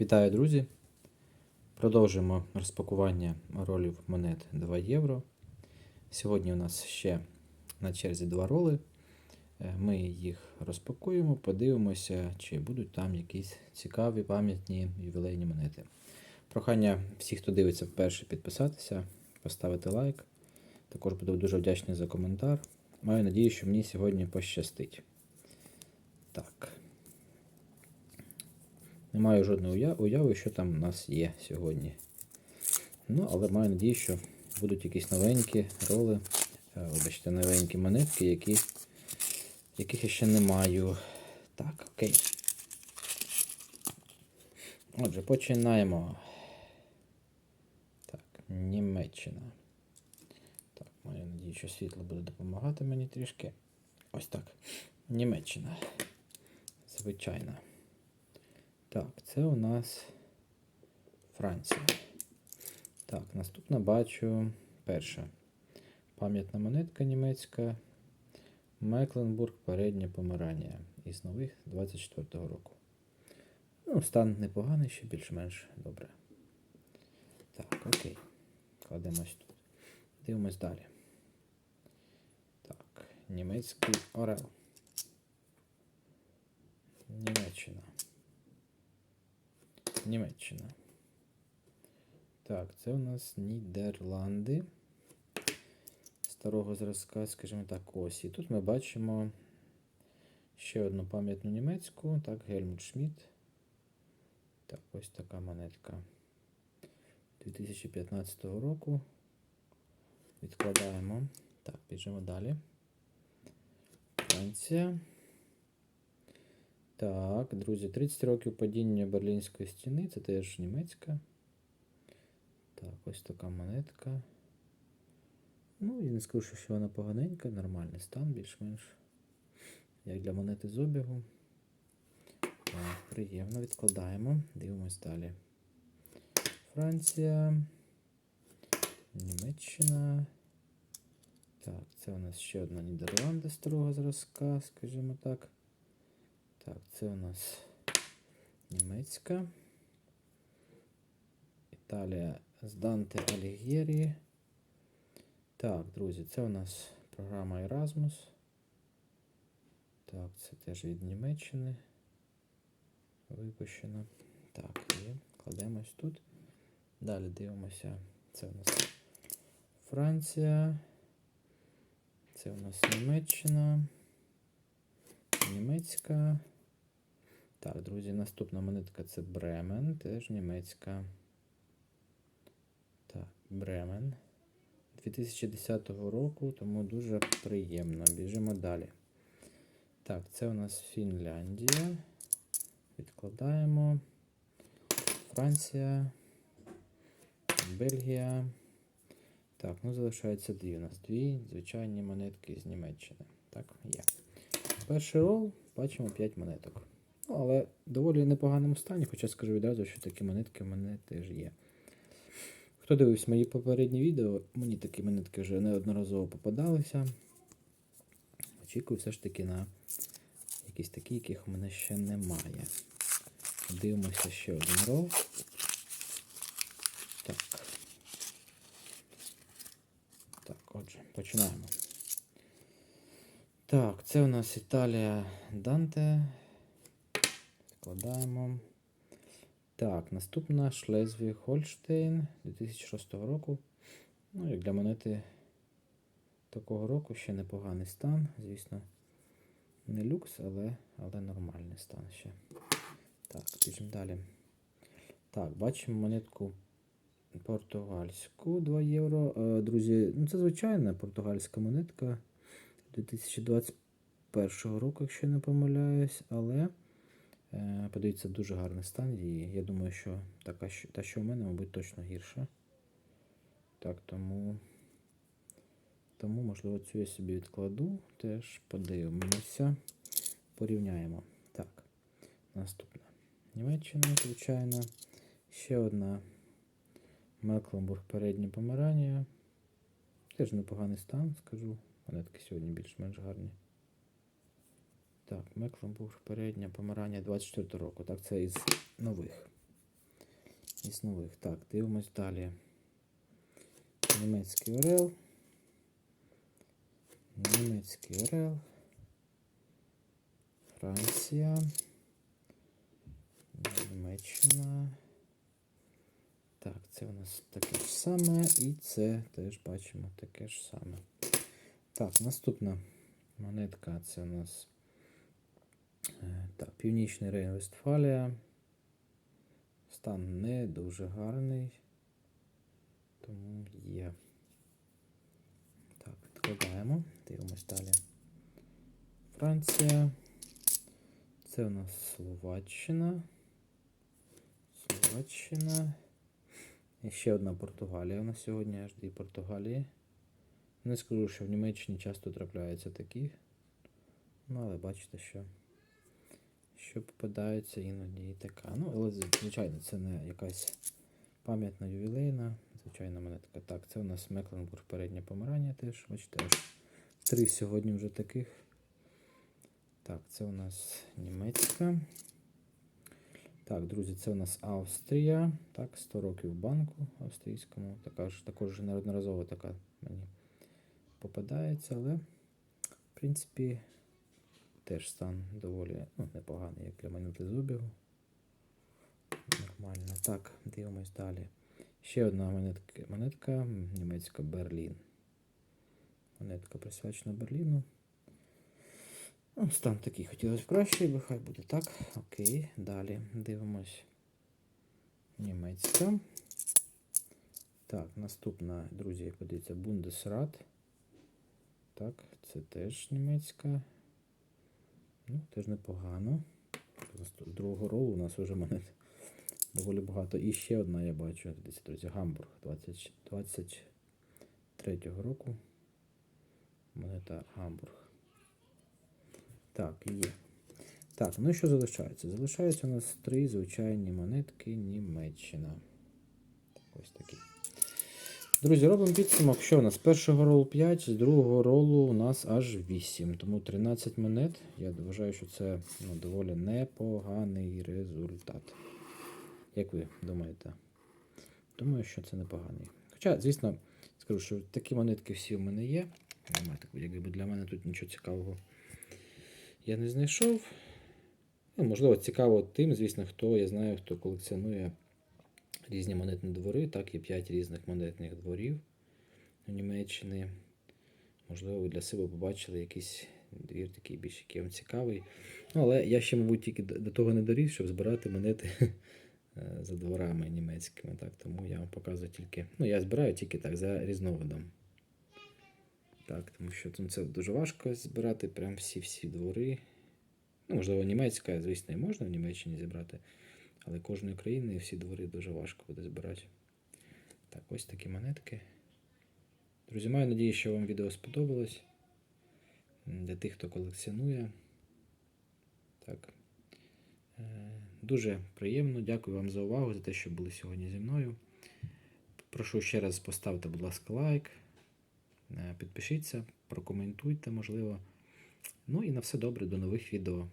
Вітаю, друзі! Продовжуємо розпакування ролів монет 2 євро. Сьогодні у нас ще на черзі два роли. Е, Ми їх розпакуємо, подивимося, чи будуть там якісь цікаві пам'ятні ювілейні монети. Прохання всіх, хто дивиться вперше, підписатися, поставити лайк. Також буду дуже вдячний за коментар. Маю надію, що мені сьогодні пощастить. Так. Не маю жодної уяви, що там у нас є сьогодні. Ну, але маю надію, що будуть якісь новенькі роли, е, вибачте, новенькі монетки, які, яких я ще не маю. Так, окей. Отже, починаємо. Так, Німеччина. Так, маю надію, що світло буде допомагати мені трішки. Ось так. Німеччина. Звичайно. Так, це у нас Франція. Так, наступна бачу перша. Пам'ятна монетка німецька. Мекленбург, передня Померанія. Із нових 24-го року. Ну, стан непоганий, ще більш-менш добре. Так, окей. Кладемось тут. Дивимось далі. Так, німецький орел. Німеччина. Німеччина. Так, це у нас Нідерланди. Старого зразка, скажімо так, ось. І тут ми бачимо ще одну пам'ятну німецьку. Так, Гельмут Шмідт. Так, ось така монетка. 2015 року. Відкладаємо. Так, біжимо далі. Франція. Так, друзі, 30 років падіння Берлінської стіни, це теж німецька. Так, ось така монетка. Ну, я не скажу, що вона поганенька, нормальний стан, більш-менш. Як для монети з обігу. Так, приємно відкладаємо. Дивимось далі. Франція. Німеччина. Так, це у нас ще одна Нідерланди старого зразка, скажімо так. Так, це у нас німецька. Італія з Данте Алігєрі. Так, друзі, це у нас програма Erasmus. Так, це теж від Німеччини. Випущено. Так, і кладемось тут. Далі дивимося. Це у нас Франція. Це у нас Німеччина. Німецька. Так, друзі, наступна монетка це Бремен, теж німецька. Так, Бремен. 2010 року, тому дуже приємно. Біжимо далі. Так, це у нас Фінляндія. Відкладаємо. Франція. Бельгія. Так, ну залишається дві. У нас дві звичайні монетки з Німеччини. Так, є. Перший рол, бачимо 5 монеток. Ну, але в доволі непоганому стані, хоча скажу відразу, що такі монетки в мене теж є. Хто дивився мої попередні відео, мені такі монетки вже неодноразово попадалися. Очікую все ж таки на якісь такі, яких у мене ще немає. Дивимося ще один рол. Так. Так, отже, починаємо. Так, це у нас Італія Данте. Вкладаємо. Так, наступна Шлезві Хольштейн 2006 року. Ну, як для монети такого року ще непоганий стан. Звісно, не люкс, але, але нормальний стан ще. Так, біжимо далі. Так, бачимо монетку португальську 2 євро. Е, Друзі, ну це звичайна португальська монетка 2021 року, якщо я не помиляюсь, але. Е, Подивіться, дуже гарний стан її. Я думаю, що така, та, що в мене, мабуть, точно гірша. Так, тому, тому, можливо, цю я собі відкладу. Теж подивимося. Порівняємо. Так, наступна. Німеччина, звичайно. Ще одна Мекленбург передня Померанія. Теж непоганий стан, скажу. Монетки сьогодні більш-менш гарні. Так, Мекленбург, передня помирання 24 року. Так, це із нових. із нових. Так, дивимось далі. Німецький Орел. Німецький Орел. Франція. Німеччина. Так, це у нас таке ж саме, і це теж бачимо таке ж саме. Так, наступна монетка це у нас Північний Рейн-Вестфалія. Стан не дуже гарний. Тому є. Так, відкладаємо. Дивимось далі. Франція. Це у нас Словаччина. Словаччина. І ще одна Португалія у нас сьогодні, аж дві Португалії. Не скажу, що в Німеччині часто трапляються такі. Ну, але бачите, що, що попадаються іноді і така. Ну, але звичайно, це не якась пам'ятна ювілейна. Звичайно, монетка. Так, це у нас Мекленбург переднє помирання теж. Бачите, три сьогодні вже таких. Так, це у нас німецька. Так, друзі, це у нас Австрія. Так, 100 років банку австрійському. Така ж, також неодноразово така мені попадається, але, в принципі, теж стан доволі ну, непоганий, як для монети зубів. Нормально. Так, дивимось далі. Ще одна монетка, монетка німецька Берлін. Монетка присвячена Берліну. Ну, стан такий хотілося б краще, бо хай буде так. Окей, далі дивимось. Німецька. Так, наступна, друзі, подивіться, Бундесрат. Так, це теж німецька. Ну, теж непогано. Другого ролу у нас вже монет доволі багато. І ще одна я бачу. Дивіться, друзі, Гамбург 20, 23-го року. Монета Гамбург. Так, є. Так, ну і що залишається? Залишаються у нас три звичайні монетки Німеччина. Ось такі. Друзі, робимо підсумок. Що у нас? З першого ролу 5, з другого ролу у нас аж 8. Тому 13 монет. Я вважаю, що це ну, доволі непоганий результат. Як ви думаєте? Думаю, що це непоганий. Хоча, звісно, скажу, що такі монетки всі в мене є. Немає так, якби для мене тут нічого цікавого я не знайшов. Ну, можливо, цікаво тим, звісно, хто я знаю, хто колекціонує різні монетні двори. Так, є 5 різних монетних дворів у Німеччини. Можливо, ви для себе побачили якийсь двір такий більш який вам цікавий. Ну, але я ще, мабуть, тільки до того не доріс, щоб збирати монети е, за дворами німецькими. Так, Тому я вам показую тільки. Ну, я збираю тільки так, за різновидом. Так, тому що ну, це дуже важко збирати прям всі-всі двори. Ну, можливо, німецька, звісно, і можна в Німеччині зібрати, але кожної країни всі двори дуже важко буде збирати. Так, ось такі монетки. Друзі, маю надію, що вам відео сподобалось. Для тих, хто колекціонує. Так. Е, Дуже приємно. Дякую вам за увагу, за те, що були сьогодні зі мною. Прошу ще раз поставте, будь ласка, лайк. Е, Підпишіться, прокоментуйте, можливо. Ну і на все добре, до нових відео.